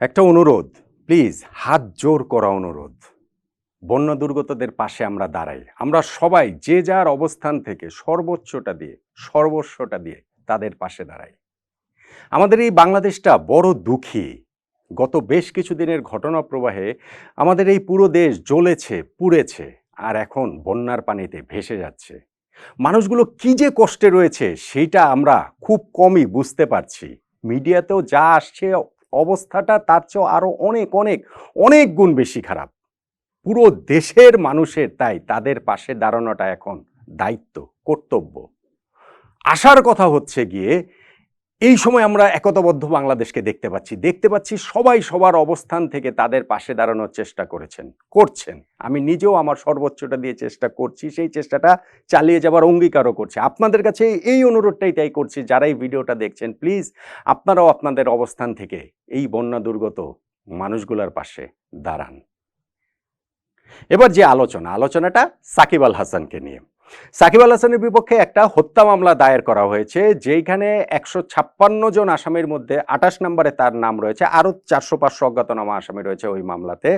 একটা অনুরোধ, প্লিজ হাত জোর করা অনুরোধ। বন্য দুর্গতদের পাশে আমরা দাঁড়াই। আমরা সবাই যে যার অবস্থান থেকে সর্বোচ্চটা দিয়ে, সর্বস্বটা দিয়ে তাদের পাশে দাঁড়াই। আমাদের এই বাংলাদেশটা বড় দুঃখী। গত বেশ কিছু দিনের ঘটনা প্রবাহে আমাদের এই পুরো দেশ জ্বলেছে, পুড়েছে, আর এখন বন্যার পানিতে ভেসে যাচ্ছে। মানুষগুলো কি যে কষ্টে রয়েছে, সেইটা আমরা খুব কমই বুঝতে পারছি। মিডিয়াতেও যা আসছে অবস্থাটা তার চেয়েও আরও অনেক অনেক অনেক গুণ বেশি খারাপ। পুরো দেশের মানুষের তাই তাদের পাশে দাঁড়ানোটা এখন দায়িত্ব, কর্তব্য। আসার কথা হচ্ছে গিয়ে এই সময় আমরা একতাবদ্ধ বাংলাদেশকে দেখতে পাচ্ছি। দেখতে পাচ্ছি সবাই সবার অবস্থান থেকে তাদের পাশে দাঁড়ানোর চেষ্টা করেছেন, করছেন। আমি নিজেও আমার সর্বোচ্চটা দিয়ে চেষ্টা করছি, সেই চেষ্টাটা চালিয়ে যাবার অঙ্গীকারও করছি। আপনাদের কাছে এই অনুরোধটাই তাই করছি, যারা এই ভিডিওটা দেখছেন প্লিজ আপনারাও আপনাদের অবস্থান থেকে এই বন্যা দুর্গত মানুষগুলোর পাশে দাঁড়ান। এবার যে আলোচনা, আলোচনাটা সাকিব আল হাসানকে নিয়ে। সাকিব আল হাসানের বিপক্ষে একটা হত্যা মামলা দায়ের করা হয়েছে যেখানে একশো ছাপ্পান্ন জন আসামির মধ্যে আঠাশ নম্বরে তার নাম রয়েছে, আরও চারশো পাঁচশো অজ্ঞাতনামা আসামি রয়েছে ওই মামলাতে।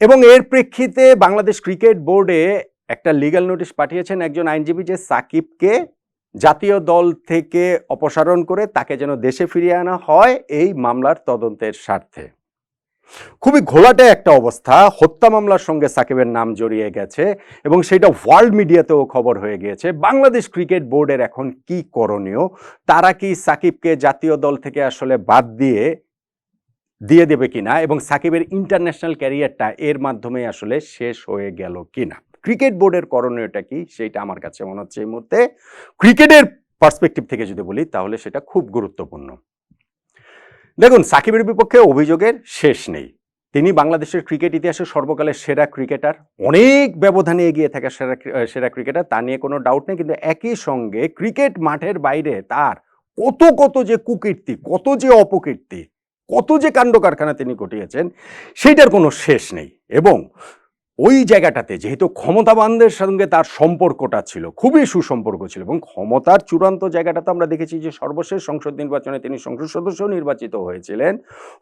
এবং এর প্রেক্ষিতে বাংলাদেশ ক্রিকেট বোর্ডে একটা লিগ্যাল নোটিশ পাঠিয়েছেন একজন আইনজীবী যে সাকিবকে জাতীয় দল থেকে অপসারণ করে তাকে যেন দেশে ফিরিয়ে আনা হয় এই মামলার তদন্তের স্বার্থে। খুবই ঘোলাটে একটা অবস্থা। হত্যা মামলার সঙ্গে সাকিবের নাম জড়িয়ে গেছে এবং সেটা ওয়ার্ল্ড মিডিয়াতেও খবর হয়ে গিয়েছে। বাংলাদেশ ক্রিকেট বোর্ডের এখন কি করণীয়? তারা কি সাকিবকে জাতীয় দল থেকে আসলে বাদ দিয়ে দিয়ে দেবে কিনা এবং সাকিবের ইন্টারন্যাশনাল ক্যারিয়ারটা এর মাধ্যমে আসলে শেষ হয়ে গেল কিনা? ক্রিকেট বোর্ডের করণীয়টা কি? সেইটা আমার কাছে মনে হচ্ছে এই মুহূর্তে। ক্রিকেটের পার্সপেক্টিভ থেকে যদি বলি, তাহলে সেটা খুব গুরুত্বপূর্ণ। দেখুন, সাকিবের বিপক্ষে অভিযোগের শেষ নেই। তিনি বাংলাদেশের ক্রিকেট ইতিহাসে সর্বকালের সেরা ক্রিকেটার, অনেক ব্যবধানে এগিয়ে থাকা সেরা সেরা ক্রিকেটার, তা নিয়ে কোনো ডাউট নেই, কিন্তু একই সঙ্গে ক্রিকেট মাঠের বাইরে তার কত কত যে কুকীর্তি, কত যে অপকীর্তি, কত যে কাণ্ড কারখানা তিনি ঘটিয়েছেন, সেইটার কোনো শেষ নেই। এবং ওই জায়গাটাতে যেহেতু ক্ষমতাবানদের সঙ্গে তার সম্পর্কটা ছিল, খুবই সুসম্পর্ক ছিল এবং ক্ষমতার চূড়ান্ত জায়গাটাতে আমরা দেখেছি যে সর্বশেষ সংসদ নির্বাচনে তিনি সংসদ সদস্য নির্বাচিত হয়েছিলেন।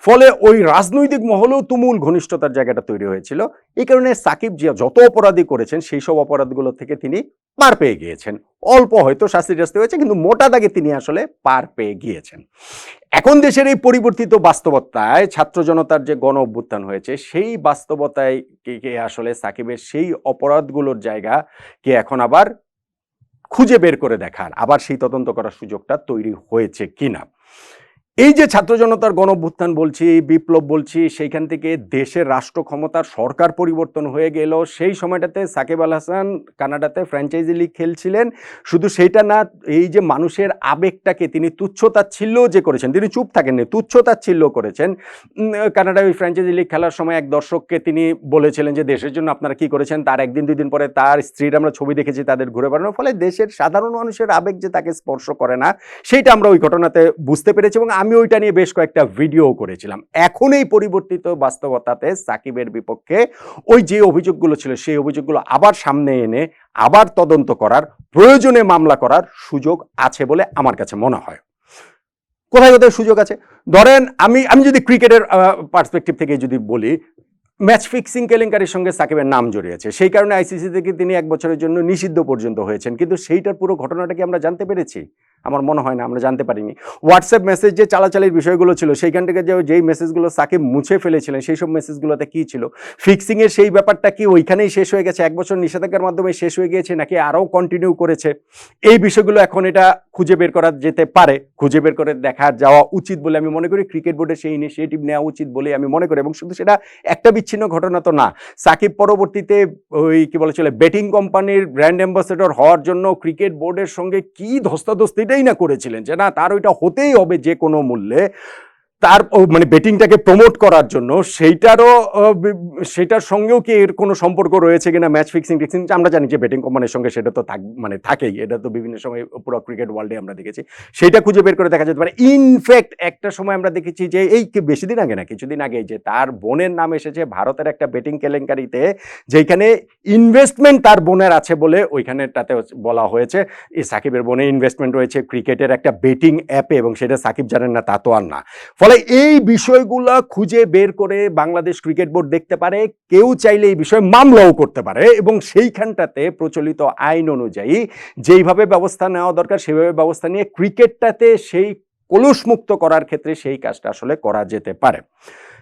ফলে ওই রাজনৈতিক মহলেও তুমুল ঘনিষ্ঠতার জায়গাটা তৈরি হয়েছিল। এই কারণে সাকিব জিয়া যত অপরাধী করেছেন, সেই সব অপরাধগুলো থেকে তিনি পার পেয়ে গিয়েছেন। অল্প হয়তো শাস্তি শাস্তি হয়েছে, কিন্তু মোটা দাগে তিনি আসলে পার পেয়ে গিয়েছেন। এখন দেশের এই পরিবর্তিত বাস্তবতায় ছাত্র জনতার যে গণ অভ্যুত্থান হয়েছে, সেই বাস্তবতায় কে আসলে সাকিবের সেই অপরাধগুলোর জায়গা কে এখন আবার খুঁজে বের করে দেখার, আবার সেই তদন্ত করার সুযোগটা তৈরি হয়েছে কিনা? এই যে ছাত্র জনতার গণভ্যুত্থান বলছি বিপ্লব বলছি সেইখান থেকে দেশের রাষ্ট্র ক্ষমতার সরকার পরিবর্তন হয়ে গেল। সেই সময়টাতে সাকিব আল হাসান কানাডাতে ফ্র্যাঞ্চাইজি লিগ খেলছিলেন। শুধু সেইটা না এই যে মানুষের আবেগটাকে তিনি তুচ্ছতাচ্ছিল্য যে করেছেন তিনি চুপ থাকেননি তুচ্ছতাচ্ছিল্য করেছেন। উম, কানাডায় ওই ফ্র্যাঞ্চাইজি লিগ খেলার সময় এক দর্শককে তিনি বলেছিলেন যে দেশের জন্য আপনারা কি করেছেন? তার একদিন দুই দিন পরে তার স্ত্রীর আমরা ছবি দেখেছি তাদের ঘুরে বেড়ানোর। ফলে দেশের সাধারণ মানুষের আবেগ যে তাকে স্পর্শ করে না সেইটা আমরা ওই ঘটনাতে বুঝতে পেরেছি এবং আমি ওইটা নিয়ে বেশ কয়েকটা ভিডিও করেছিলাম। এখন এই পরিবর্তিত বাস্তবতাতে সাকিবের বিপক্ষে ওই যে অভিযোগগুলো ছিল, সেই অভিযোগগুলো আবার সামনে এনে আবার তদন্ত করার, প্রয়োজনে মামলা করার সুযোগ আছে বলে আমার কাছে মনে হয়। কোথায় কোথায় সুযোগ আছে? ধরেন আমি আমি যদি ক্রিকেটের পার্সপেক্টিভ থেকে যদি বলি ম্যাচ ফিক্সিং কেলেঙ্কারির সঙ্গে সাকিবের নাম জড়িয়েছে। সেই কারণে আইসিসি থেকে তিনি এক বছরের জন্য নিষিদ্ধ পর্যন্ত হয়েছেন। কিন্তু সেইটার পুরো ঘটনাটা কি আমরা জানতে পেরেছি? আমার মনে হয় না, আমরা জানতে পারিনি। হোয়াটসঅ্যাপ মেসেজ যে চালাচালির বিষয়গুলো ছিল, সেইখান থেকে যে যেই মেসেজগুলো সাকিব মুছে ফেলেছিলেন সেই সব মেসেজগুলোতে কী ছিল? ফিক্সিংয়ের সেই ব্যাপারটা কি ওইখানেই শেষ হয়ে গেছে? এক বছর নিষেধাজ্ঞার মাধ্যমে শেষ হয়ে গিয়েছে নাকি আরও কন্টিনিউ করেছে? এই বিষয়গুলো এখন এটা খুঁজে বের করা যেতে পারে। খুঁজে বের করে দেখা যাওয়া উচিত বলে আমি মনে করি ক্রিকেট বোর্ডের সেই ইনিশিয়েটিভ নেওয়া উচিত বলে আমি মনে করি। এবং শুধু সেটা একটা বিচ্ছিন্ন ঘটনা তো না। সাকিব পরবর্তীতে ওই কী বলে চলে বেটিং কোম্পানির ব্র্যান্ড অ্যাম্বাসেডর হওয়ার জন্য ক্রিকেট বোর্ডের সঙ্গে কি ধস্তাধস্তিটাই না করেছিলেন যে না তার ওইটা হতেই হবে যে কোনো মূল্যে। তার মানে বেটিংটাকে প্রমোট করার জন্য সেইটারও সেটার সঙ্গেও কি এর কোনো সম্পর্ক রয়েছে কিনা ম্যাচ ফিক্সিং টিক্সিং আমরা জানি যে বেটিং কোম্পানির সঙ্গে সেটা তো থাক মানে থাকেই। এটা তো বিভিন্ন সময় পুরো ক্রিকেট ওয়ার্ল্ডে আমরা দেখেছি। সেটা খুঁজে বের করে দেখা যেতে পারে। ইনফ্যাক্ট একটা সময় আমরা দেখেছি যে এই বেশি দিন আগে না, কিছুদিন আগে যে তার বোনের নাম এসেছে ভারতের একটা বেটিং কেলেঙ্কারিতে, যেখানে ইনভেস্টমেন্ট তার বোনের আছে বলে ওইখানেটাতে বলা হয়েছে। এই সাকিবের বোনের ইনভেস্টমেন্ট রয়েছে ক্রিকেটের একটা বেটিং অ্যাপে এবং সেটা সাকিব জানেন না, তা তো আর না। ফলে তাহলে এই বিষয়গুলা খুঁজে বের করে বাংলাদেশ ক্রিকেট বোর্ড দেখতে পারে। কেউ চাইলে এই বিষয়ে মামলাও করতে পারে এবং সেইখানটাতে প্রচলিত আইন অনুযায়ী যেইভাবে ব্যবস্থা নেওয়া দরকার, সেভাবে ব্যবস্থা নিয়ে ক্রিকেটটাতে সেই কলুষমুক্ত করার ক্ষেত্রে সেই কাজটা আসলে করা যেতে পারে।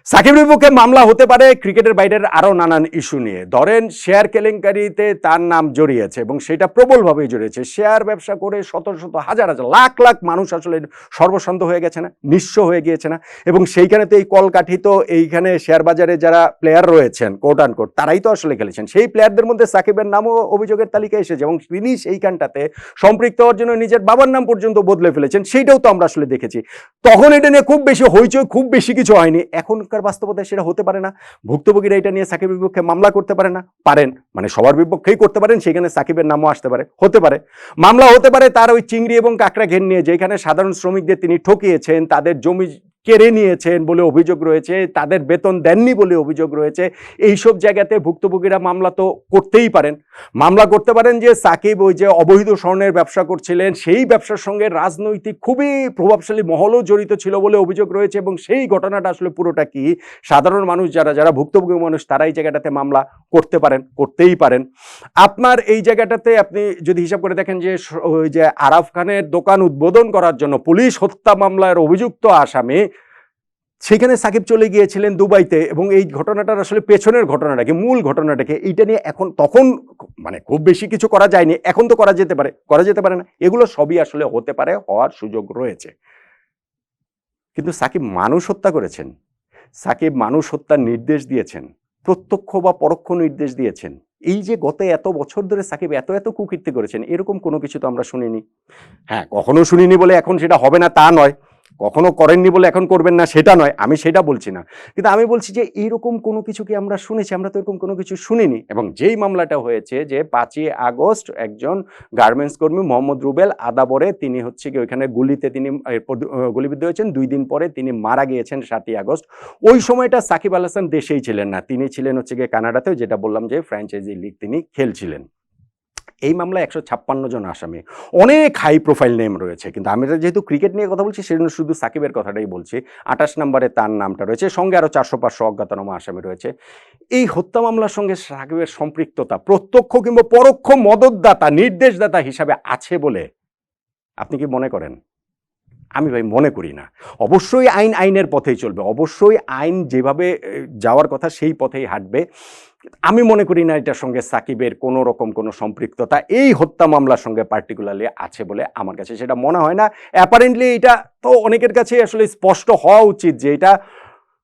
সাকিবের পক্ষে মামলা হতে পারে, ক্রিকেটের বাইরের আরও নানান ইস্যু নিয়ে। ধরেন, শেয়ার কেলেঙ্কারিতে তার নাম জড়িয়েছে এবং সেটা প্রবলভাবেই জড়িয়েছে। শেয়ার ব্যবসা করে শত শত হাজার হাজার লাখ লাখ মানুষ আসলে সর্বশান্ত হয়ে গেছে না, নিঃস্ব হয়ে গিয়েছে না এবং সেইখানে তো এই কলকাঠি তো এইখানে শেয়ার বাজারে যারা প্লেয়ার রয়েছেন কোট আন কোট তারাই তো আসলে খেলেছেন। সেই প্লেয়ারদের মধ্যে সাকিবের নামও অভিযোগের তালিকায় এসেছে এবং তিনি সেইখানটাতে সম্পৃক্ত হওয়ার জন্য নিজের বাবার নাম পর্যন্ত বদলে ফেলেছেন, সেইটাও তো আমরা আসলে দেখেছি। তখন এটা নিয়ে খুব বেশি হইচই, খুব বেশি কিছু হয়নি। এখনকার বাস্তবতায় সেটা হতে পারে না। ভুক্তভোগীরা এটা নিয়ে সাকিবের বিপক্ষে মামলা করতে পারে না। পারেন। মানে সবার বিপক্ষেই করতে পারেন, সেখানে সাকিবের নামও আসতে পারে। হতে পারে। মামলা হতে পারে তার ওই চিংড়ি এবং কাঁকড়া ঘেন নিয়ে, যেখানে সাধারণ শ্রমিকদের তিনি ঠকিয়েছেন, তাদের জমি কেড়ে নিয়েছেন বলে অভিযোগ রয়েছে, তাদের বেতন দেননি বলে অভিযোগ রয়েছে। এইসব জায়গাতে ভুক্তভোগীরা মামলা তো করতেই পারেন। মামলা করতে পারেন যে সাকিব ওই যে অবৈধ স্বর্ণের ব্যবসা করছিলেন, সেই ব্যবসার সঙ্গে রাজনৈতিক খুবই প্রভাবশালী মহলও জড়িত ছিল বলে অভিযোগ রয়েছে এবং সেই ঘটনাটা আসলে পুরোটা কি? সাধারণ মানুষ যারা যারা ভুক্তভোগী মানুষ, তারা এই জায়গাটাতে মামলা করতে পারেন, করতেই পারেন। আপনার এই জায়গাটাতে আপনি যদি হিসাব করে দেখেন যে ওই যে আরাফ খানের দোকান উদ্বোধন করার জন্য পুলিশ হত্যা মামলার অভিযুক্ত আসামি সেখানে সাকিব চলে গিয়েছিলেন দুবাইতে এবং এই ঘটনাটার আসলে পেছনের ঘটনাটাকে মূল ঘটনাটাকে এইটা নিয়ে এখন তখন মানে খুব বেশি কিছু করা যায়নি, এখন তো করা যেতে পারে, করা যেতে পারে না, এগুলো সবই আসলে হতে পারে, হওয়ার সুযোগ রয়েছে। কিন্তু সাকিব মানুষ হত্যা করেছেন, সাকিব মানুষ হত্যার নির্দেশ দিয়েছেন, প্রত্যক্ষ বা পরোক্ষ নির্দেশ দিয়েছেন, এই যে গত এত বছর ধরে সাকিব এত এত কুকীর্তি করেছেন, এরকম কোনো কিছু তো আমরা শুনিনি। হ্যাঁ কখনো শুনিনি বলে এখন সেটা হবে না তা নয় কখনো করেননি বলে এখন করবেন না, সেটা নয়, আমি সেটা বলছি না। কিন্তু আমি বলছি যে, এইরকম কোনো কিছু কি আমরা শুনেছি? আমরা তো এরকম কোনো কিছু শুনিনি। এবং যেই মামলাটা হয়েছে যে, পাঁচই আগস্ট একজন গার্মেন্টস কর্মী, মোহাম্মদ রুবেল আদাবরে, তিনি হচ্ছে কি ওইখানে গুলিতে তিনি গুলিবিদ্ধ হয়েছেন। দুই দিন পরে তিনি মারা গিয়েছেন সাতই আগস্ট। ওই সময়টা সাকিব আল হাসান দেশেই ছিলেন না। তিনি ছিলেন হচ্ছে গিয়ে কানাডাতেও, যেটা বললাম যে ফ্র্যাঞ্চাইজি লিগ তিনি খেলছিলেন। এই মামলায় একশো ছাপ্পান্ন জন আসামি। অনেক হাই প্রোফাইল নেম রয়েছে, কিন্তু আমি যেহেতু ক্রিকেট নিয়ে কথা বলছি, সেজন্য শুধু সাকিবের কথাটাই বলছি। আঠাশ নম্বরে তার নামটা রয়েছে, সঙ্গে আরও চারশো পাঁচশো অজ্ঞাতনামা আসামি রয়েছে। এই হত্যা মামলার সঙ্গে সাকিবের সম্পৃক্ততা, প্রত্যক্ষ কিংবা পরোক্ষ মদতদাতা, নির্দেশদাতা হিসাবে আছে বলে আপনি কি মনে করেন? আমি ভাই মনে করি না। অবশ্যই আইন আইনের পথেই চলবে, অবশ্যই আইন যেভাবে যাওয়ার কথা সেই পথেই হাঁটবে। আমি মনে করি না এটার সঙ্গে সাকিবের কোনো রকম কোনো সম্পৃক্ততা। এই হত্যা মামলার সঙ্গে পার্টিকুলারলি আছে বলে আমার কাছে সেটা মনে হয় না। অ্যাপারেন্টলি এটা তো অনেকের কাছে আসলে স্পষ্ট হওয়া উচিত যে এটা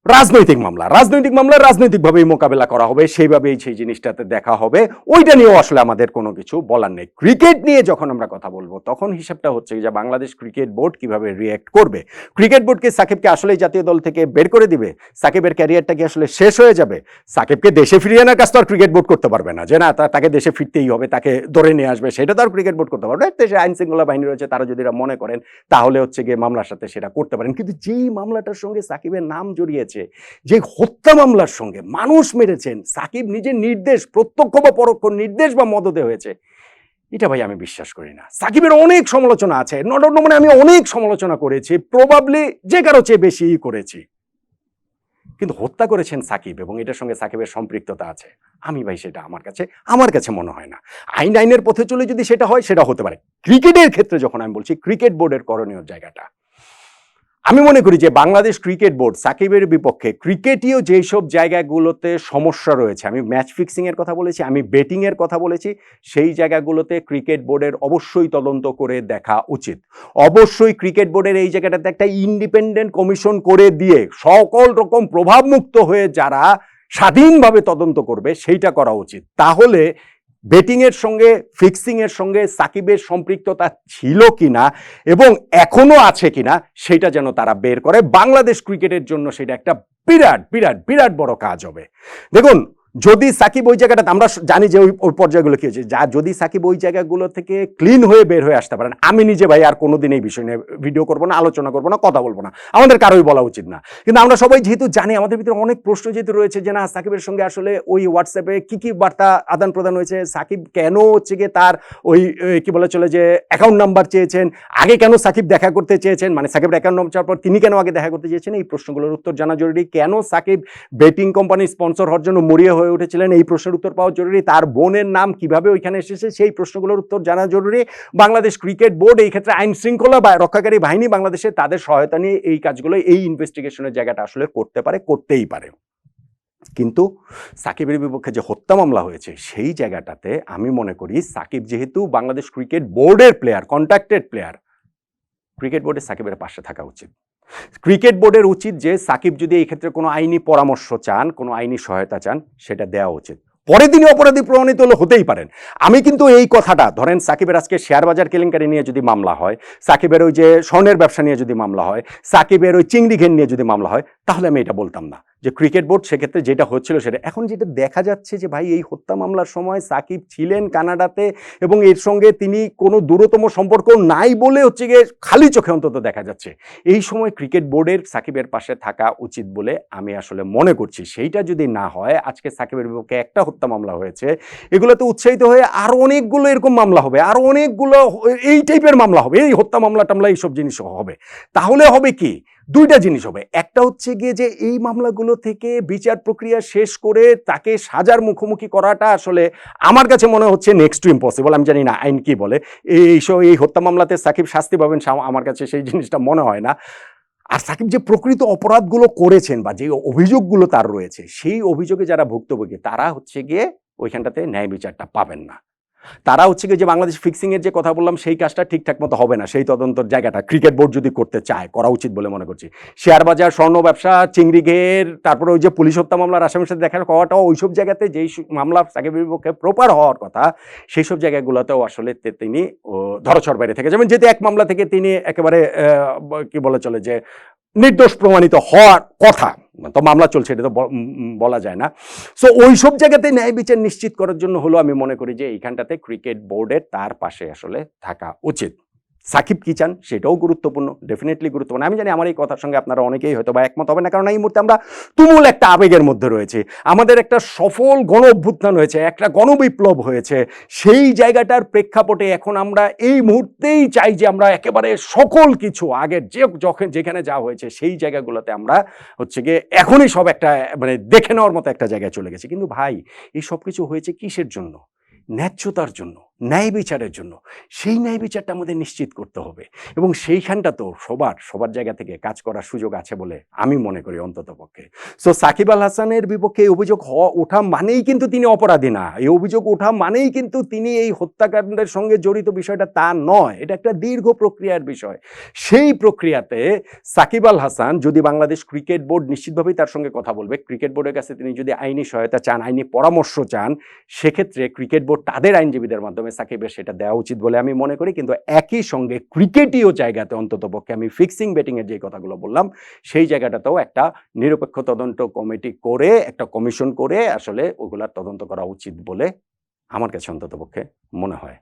রাজনৈতিক মামলা। রাজনৈতিক মামলা রাজনৈতিকভাবেই মোকাবেলা করা হবে, সেইভাবেই সেই জিনিসটাতে দেখা হবে। ওইটা নিয়েও আসলে আমাদের কোনো কিছু বলার নেই। ক্রিকেট নিয়ে যখন আমরা কথা বলব, তখন হিসাবটা হচ্ছে যে বাংলাদেশ ক্রিকেট বোর্ড কীভাবে রিয়্যাক্ট করবে? ক্রিকেট বোর্ডকে সাকিবকে আসলেই জাতীয় দল থেকে বের করে দিবে? সাকিবের ক্যারিয়ারটা কি আসলে শেষ হয়ে যাবে? সাকিবকে দেশে ফিরিয়ে আনার কাজ তো আর ক্রিকেট বোর্ড করতে পারবে না। যে না তাকে দেশে ফিরতেই হবে, তাকে ধরে নিয়ে আসবে, সেটা তো আর ক্রিকেট বোর্ড করতে পারবে দেশে আইন শৃঙ্খলা বাহিনী রয়েছে, তারা যদি মনে করেন, তাহলে হচ্ছে গিয়ে মামলার সাথে সেটা করতে পারেন। কিন্তু যেই মামলাটার সঙ্গে সাকিবের নাম জড়িয়েছে যে হত্যা মামলার সঙ্গে মানুষ মেরেছেন, সাকিব নিজের নির্দেশ, প্রত্যক্ষ বা পরোক্ষ নির্দেশ বা মদতে হয়েছে, এটা ভাই আমি বিশ্বাস করি না। সাকিবের অনেক সমালোচনা আছে নট মানে আমি অনেক সমালোচনা করেছি প্রবাবলি যে কারও চেয়ে বেশিই করেছি। কিন্তু হত্যা করেছেন সাকিব এবং এটার সঙ্গে সাকিবের সম্পৃক্ততা আছে। আমি ভাই সেটা আমার কাছে আমার কাছে মনে হয় না। আইন আইনের পথে চলে যদি সেটা হয়, সেটা হতে পারে। ক্রিকেটের ক্ষেত্রে যখন আমি বলছি, ক্রিকেট বোর্ডের করণীয় জায়গাটা। আমি মনে করি যে বাংলাদেশ ক্রিকেট বোর্ড সাকিবের বিপক্ষে ক্রিকেটীয় যেই সব জায়গাগুলোতে সমস্যা রয়েছে, আমি ম্যাচ ফিক্সিং এর কথা বলেছি, আমি বেটিং এর কথা বলেছি, সেই জায়গাগুলোতে ক্রিকেট বোর্ডের অবশ্যই তদন্ত করে দেখা উচিত। অবশ্যই ক্রিকেট বোর্ডের এই জায়গাটাতে একটা ইন্ডিপেন্ডেন্ট কমিশন করে দিয়ে সকল রকম প্রভাবমুক্ত হয়ে যারা স্বাধীনভাবে তদন্ত করবে, সেইটা করা উচিত। তাহলে বেটিংয়ের সঙ্গে, ফিক্সিংয়ের সঙ্গে সাকিবের সম্পৃক্ততা ছিল কি না এবং এখনও আছে কিনা সেটা যেন তারা বের করে। বাংলাদেশ ক্রিকেটের জন্য সেটা একটা বিরাট বিরাট বিরাট বড় কাজ হবে। দেখুন যদি সাকিব ওই জায়গাটাতে আমরা জানি যে ওই ওই পর্যায়গুলো কি হয়েছে। যা, যদি সাকিব ওই জায়গাগুলো থেকে ক্লিন হয়ে বের হয়ে আসতে পারেন, আমি নিজে ভাই আর কোনোদিন এই বিষয় নিয়ে ভিডিও করব না, আলোচনা করব না, কথা বলব না। আমাদের কারোই বলা উচিত না। কিন্তু আমরা সবাই যেহেতু জানি, আমাদের ভিতরে অনেক প্রশ্ন যেহেতু রয়েছে যে, না, সাকিবের সঙ্গে আসলে ওই হোয়াটসঅ্যাপে কি কি বার্তা আদান প্রদান হয়েছে? সাকিব কেন হচ্ছে গিয়ে তার ওই কি বলে চলে যে অ্যাকাউন্ট নাম্বার চেয়েছেন? আগে কেন সাকিব দেখা করতে চেয়েছেন? মানে সাকিবের অ্যাকাউন্ট নাম্বার চাওয়ার পর তিনি কেন আগে দেখা করতে চেয়েছেন? এই প্রশ্নগুলোর উত্তর জানা জরুরি। কেন সাকিব বেটিং কোম্পানির স্পন্সর হওয়ার জন্য মরিয়া হয়ে উঠেছিলেন, এই প্রশ্নের উত্তর পাওয়া জরুরি। তার বোনের নাম কীভাবে ওইখানে এসেছে, সেই প্রশ্নগুলোর উত্তর জানা জরুরি। বাংলাদেশ ক্রিকেট বোর্ড এই ক্ষেত্রে আইন শৃঙ্খলা বা রক্ষাকারী বাহিনী বাংলাদেশে তাদের সহায়তা নিয়ে এই কাজগুলো, এই ইনভেস্টিগেশনের জায়গাটা আসলে করতে পারে, করতেই পারে। কিন্তু সাকিবের বিপক্ষে যে হত্যা মামলা হয়েছে, সেই জায়গাটাতে আমি মনে করি সাকিব যেহেতু বাংলাদেশ ক্রিকেট বোর্ডের প্লেয়ার কন্ট্রাক্টেড প্লেয়ার ক্রিকেট বোর্ডে সাকিবের পাশে থাকা উচিত। ক্রিকেট বোর্ডের উচিত যে সাকিব যদি এই ক্ষেত্রে কোনো আইনি পরামর্শ চান, কোনো আইনি সহায়তা চান, সেটা দেওয়া উচিত। পরে তিনি অপরাধী প্রমাণিত হলে হতেই পারেন। আমি কিন্তু এই কথাটা, ধরেন সাকিবের আজকে শেয়ার বাজার কেলেঙ্কারি নিয়ে যদি মামলা হয়, সাকিবের ওই যে স্বর্ণের ব্যবসা নিয়ে যদি মামলা হয়, সাকিবের ওই চিংড়ি ঘেন নিয়ে যদি মামলা হয় তাহলে আমি এটা বলতাম না। যে ক্রিকেট বোর্ড সেক্ষেত্রে যেটা হচ্ছিল সেটা। এখন যেটা দেখা যাচ্ছে যে ভাই, এই হত্যা মামলার সময় সাকিব ছিলেন কানাডাতে এবং এর সঙ্গে তিনি কোনো দূরতম সম্পর্ক নাই বলে হচ্ছে গিয়ে খালি চোখে অন্তত দেখা যাচ্ছে। এই সময় ক্রিকেট বোর্ডের সাকিবের পাশে থাকা উচিত বলে আমি আসলে মনে করছি। সেইটা যদি না হয়, আজকে সাকিবের বিপক্ষে একটা হত্যা মামলা হয়েছে। এগুলোতে উৎসাহিত হয়ে আরও অনেকগুলো এরকম মামলা হবে, আরও অনেকগুলো এই টাইপের মামলা হবে, এই হত্যা মামলা টামলা এইসব জিনিস হবে। তাহলে হবে কি? দুইটা জিনিস হবে। একটা হচ্ছে গিয়ে যে এই মামলাগুলো থেকে বিচার প্রক্রিয়া শেষ করে তাকে সাজার মুখোমুখি করাটা আসলে আমার কাছে মনে হচ্ছে নেক্সট টু ইম্পসিবল আমি জানি না আইন কি বলে। এই এই হত্যা মামলাতে সাকিব শাস্তি পাবেন আমার কাছে সেই জিনিসটা মনে হয় না। আর সাকিব যে প্রকৃত অপরাধগুলো করেছেন বা যে অভিযোগগুলো তার রয়েছে, সেই অভিযোগে যারা ভুক্তভোগী, তারা হচ্ছে গিয়ে ওইখানটাতে ন্যায় বিচারটা পাবেন না। তারা হচ্ছে যে বাংলাদেশ ফিক্সিং এর যে কথা বললাম সেই কাজটা ঠিকঠাক মতো হবে না। সেই তদন্তর জায়গাটা ক্রিকেট বোর্ড যদি করতে চায় করা উচিত বলে মনে করছি। শেয়ার বাজার স্বর্ণ ব্যবসা চিংড়ি ঘের তারপরে ওই যে পুলিশ হত্যা মামলার আসামির সাথে দেখা করাটাও ওইসব জায়গাতে যেই মামলা সাকিবের বিপক্ষে প্রপার হওয়ার কথা সেই সব জায়গাগুলোতেও আসলে তিনি ও, ধরাছোঁয়ার বাইরে থেকে যাবেন। যেহেতু এক মামলা থেকে তিনি একেবারে কি বলে চলে যে নির্দোষ প্রমাণিত হওয়ার কথা। তো মামলা চলছে, এটা তো বলা যায় না। সো ওই সব জায়গাতে ন্যায় বিচার নিশ্চিত করার জন্য হলো আমি মনে করি যে এইখানটাতে ক্রিকেট বোর্ডের তার পাশে আসলে থাকা উচিত। সাকিব কি চান সেটাও গুরুত্বপূর্ণ ডেফিনেটলি গুরুত্বপূর্ণ। আমি জানি আমার এই কথার সঙ্গে আপনারা অনেকেই হয়তো বা একমত হবে না, কারণ এই মুহূর্তে আমরা তুমুল একটা আবেগের মধ্যে রয়েছে। আমাদের একটা সফল গণ অভ্যুত্থান হয়েছে, একটা গণবিপ্লব হয়েছে। সেই জায়গাটার প্রেক্ষাপটে এখন আমরা এই মুহূর্তেই চাই যে আমরা একেবারে সকল কিছু, আগের যে যখন যেখানে যা হয়েছে, সেই জায়গাগুলোতে আমরা হচ্ছে গিয়ে এখনই সব একটা মানে দেখে নেওয়ার মতো একটা জায়গায় চলে গেছে। কিন্তু ভাই, এই সব কিছু হয়েছে কিসের জন্য? ন্যায্যতার জন্য। ন্যায় বিচারের জন্য। সেই ন্যায় বিচারটা আমাদের নিশ্চিত করতে হবে। এবং সেইখানটা তো সবার সবার জায়গা থেকে কাজ করার সুযোগ আছে বলে আমি মনে করি অন্তত পক্ষে। সো সাকিব আল হাসানের বিপক্ষে এই অভিযোগ ওঠা মানেই কিন্তু তিনি অপরাধী না। এই অভিযোগ ওঠা মানেই কিন্তু তিনি এই হত্যাকাণ্ডের সঙ্গে জড়িত বিষয়টা তা নয়। এটা একটা দীর্ঘ প্রক্রিয়ার বিষয়। সেই প্রক্রিয়াতে সাকিব আল হাসান যদি বাংলাদেশ ক্রিকেট বোর্ড নিশ্চিতভাবেই তার সঙ্গে কথা বলবে, ক্রিকেট বোর্ডের কাছে তিনি যদি আইনি সহায়তা চান, আইনি পরামর্শ চান, সেক্ষেত্রে ক্রিকেট বোর্ড তাদের আইনজীবীদের মাধ্যমে সাকিবের সেটা দেওয়া উচিত বলে আমি মনে করি। কিন্তু একই সঙ্গে ক্রিকেটীয় জায়গাতে অন্তত পক্ষে আমি ফিক্সিং বেটিংয়ের যে কথাগুলো বললাম, সেই জায়গাটাতেও একটা নিরপেক্ষ তদন্ত কমিটি করে, একটা কমিশন করে আসলে ওগুলার তদন্ত করা উচিত বলে আমার কাছে অন্তত পক্ষে মনে হয়।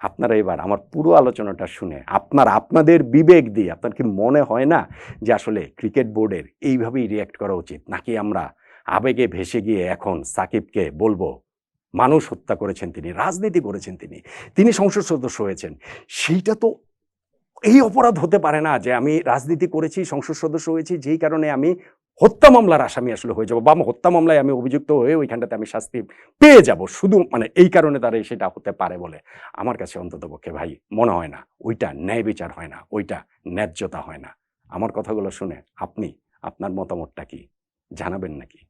আপনারা এবার আমার পুরো আলোচনাটা শুনে, আপনার, আপনাদের বিবেক দিয়ে, আপনার কি মনে হয় না যে আসলে ক্রিকেট বোর্ডের এইভাবেই রিয়্যাক্ট করা উচিত? নাকি আমরা আবেগে ভেসে গিয়ে এখন সাকিবকে বলব মানুষ হত্যা করেছেন তিনি, রাজনীতি করেছেন তিনি তিনি সংসদ সদস্য হয়েছেন। সেইটা তো এই অপরাধ হতে পারে না যে আমি রাজনীতি করেছি, সংসদ সদস্য হয়েছি, যেই কারণে আমি হত্যা মামলার আসামি আসলে হয়ে যাব বা আমার হত্যা মামলায় আমি অভিযুক্ত হয়ে ওইখানটাতে আমি শাস্তি পেয়ে যাব। শুধু মানে এই কারণে তারা সেটা হতে পারে বলে আমার কাছে অন্তত পক্ষে ভাই মনে হয় না, ওইটা ন্যায় বিচার হয় না, ওইটা ন্যায্যতা হয় না। আমার কথাগুলো শুনে আপনি, আপনার মতামতটা কি? জানাবেন নাকি?